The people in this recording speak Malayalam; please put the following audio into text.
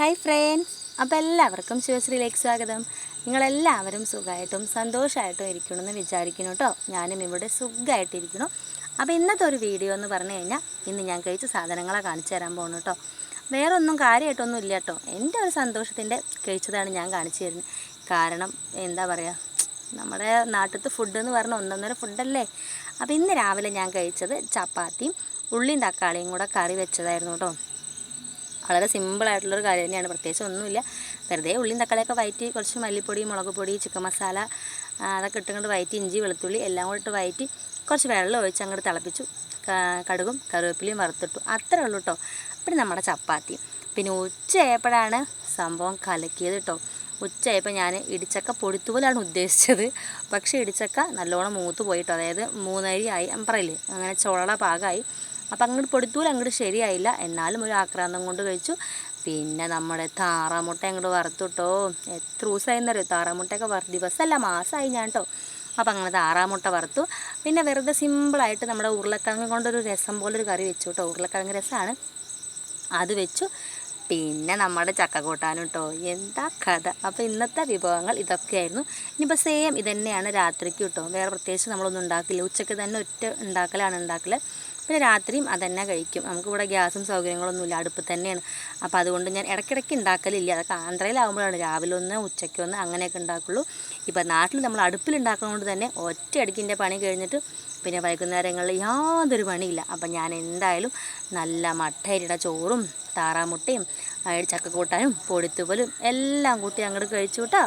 ഹായ് ഫ്രണ്ട്സ് അപ്പോൾ എല്ലാവർക്കും ശിവശ്രീയിലേക്ക് സ്വാഗതം. നിങ്ങളെല്ലാവരും സുഖമായിട്ടും സന്തോഷമായിട്ടും ഇരിക്കണമെന്ന് വിചാരിക്കുന്നു കേട്ടോ ഞാനും ഇവിടെ സുഖമായിട്ടിരിക്കുന്നു. അപ്പോൾ ഇന്നത്തെ ഒരു വീഡിയോ എന്ന് പറഞ്ഞു കഴിഞ്ഞാൽ ഇന്ന് ഞാൻ കഴിച്ച സാധനങ്ങളെ കാണിച്ചു തരാൻ പോകുന്നു കേട്ടോ വേറെ ഒന്നും കാര്യമായിട്ടൊന്നും ഇല്ല കേട്ടോ എന്റെ ഒരു സന്തോഷത്തിന്റെ കഴിച്ചതാണ് ഞാൻ കാണിച്ചു തരുന്നത്. കാരണം എന്താ പറയുക നമ്മുടെ നാട്ടിലത്തെ ഫുഡ് എന്ന് പറഞ്ഞാൽ ഒന്നൊന്നര ഫുഡല്ലേ അപ്പോൾ ഇന്ന് രാവിലെ ഞാൻ കഴിച്ചത് ചപ്പാത്തിയും ഉള്ളിയും തക്കാളിയും കൂടെ കറി വെച്ചതായിരുന്നു കേട്ടോ വളരെ സിമ്പിളായിട്ടുള്ളൊരു കാര്യം തന്നെയാണ്. പ്രത്യേകിച്ച് ഒന്നുമില്ല. വെറുതെ ഉള്ളിയും തക്കാളിയൊക്കെ വയറ്റി കുറച്ച് മല്ലിപ്പൊടി മുളക് പൊടി ചിക്കൻ മസാല അതൊക്കെ ഇട്ടുകൊണ്ട് വയറ്റി ഇഞ്ചി വെളുത്തുള്ളി എല്ലാം കൂടെ വയറ്റി കുറച്ച് വെള്ളം ഒഴിച്ച് അങ്ങോട്ട് തിളപ്പിച്ചു. കടുകും കറിവേപ്പിലയും വറുത്തിട്ടു. അത്രേ ഉള്ളൂ കേട്ടോ പിന്നെ നമ്മുടെ ചപ്പാത്തി. പിന്നെ ഉച്ചയായപ്പോഴാണ് സംഭവം കലക്കിയത് കേട്ടോ ഉച്ചയായപ്പോൾ ഞാൻ ഇടിച്ചക്ക പൊടിത്തുപോലാണ് ഉദ്ദേശിച്ചത്. പക്ഷേ ഇടിച്ചക്ക നല്ലോണം മൂത്ത് പോയിട്ടോ അതായത് മൂന്നരി ആയി പറയില്ലേ? അങ്ങനെ ചോള പാകമായി അപ്പം അങ്ങോട്ട് പൊടിത്തൂല അങ്ങോട്ട് ശരിയായില്ല. എന്നാലും ഒരു ആക്രാന്തം കൊണ്ട് കഴിച്ചു. പിന്നെ നമ്മുടെ താറാമുട്ട അങ്ങോട്ട് വറുത്തുട്ടോ. എത്ര ദിവസമായിരുന്നറിയോ താറാമുട്ടയൊക്കെ വറ ദിവസമല്ല മാസമായി ഞാൻ കേട്ടോ അപ്പം അങ്ങനെ താറാമുട്ട വറുത്തു. പിന്നെ വെറുതെ സിമ്പിളായിട്ട് നമ്മുടെ ഉരുളക്കിഴങ്ങ് കൊണ്ടൊരു രസം പോലൊരു കറി വെച്ചു കേട്ടോ ഉരുളക്കിഴങ്ങ് രസമാണ് അത് വെച്ചു. പിന്നെ നമ്മുടെ ചക്ക കൂട്ടാനും കേട്ടോ എന്താ കഥ? അപ്പോൾ ഇന്നത്തെ വിഭവങ്ങൾ ഇതൊക്കെയായിരുന്നു. ഇനിയിപ്പോൾ സെയിം ഇതന്നെയാണ് രാത്രിക്ക് കേട്ടോ വേറെ പ്രത്യേകിച്ച് നമ്മളൊന്നും ഉണ്ടാക്കില്ല. ഉച്ചയ്ക്ക് തന്നെ ഒറ്റ ഉണ്ടാക്കലാണ് ഉണ്ടാക്കൽ പിന്നെ രാത്രിയും അതന്നെ കഴിക്കും. നമുക്കിവിടെ ഗ്യാസും സൗകര്യങ്ങളൊന്നുമില്ല. അടുപ്പ് തന്നെയാണ്. അപ്പോൾ അതുകൊണ്ട് ഞാൻ ഇടയ്ക്കിടയ്ക്ക് ഉണ്ടാക്കലില്ല അതൊക്കെ ആന്ധ്രയിലാകുമ്പോഴാണ് രാവിലെ ഒന്ന് ഉച്ചയ്ക്ക് ഒന്ന് അങ്ങനെയൊക്കെ ഉണ്ടാക്കുള്ളൂ ഇപ്പോൾ നാട്ടിൽ നമ്മൾ അടുപ്പിൽ ഉണ്ടാക്കുന്നതുകൊണ്ട് തന്നെ ഒറ്റ അടുക്കിന്റെ പണി കഴിഞ്ഞിട്ട് പിന്നെ വൈകുന്നേരങ്ങളിൽ യാതൊരു പണിയില്ല. അപ്പം ഞാൻ എന്തായാലും നല്ല മട്ടയരിയുടെ ചോറും താറാമുട്ടയും ചക്കക്കൂട്ടാനും പൊടിത്തുവലും എല്ലാം കൂട്ടി അങ്ങോട്ട് കഴിച്ചു കേട്ടോ.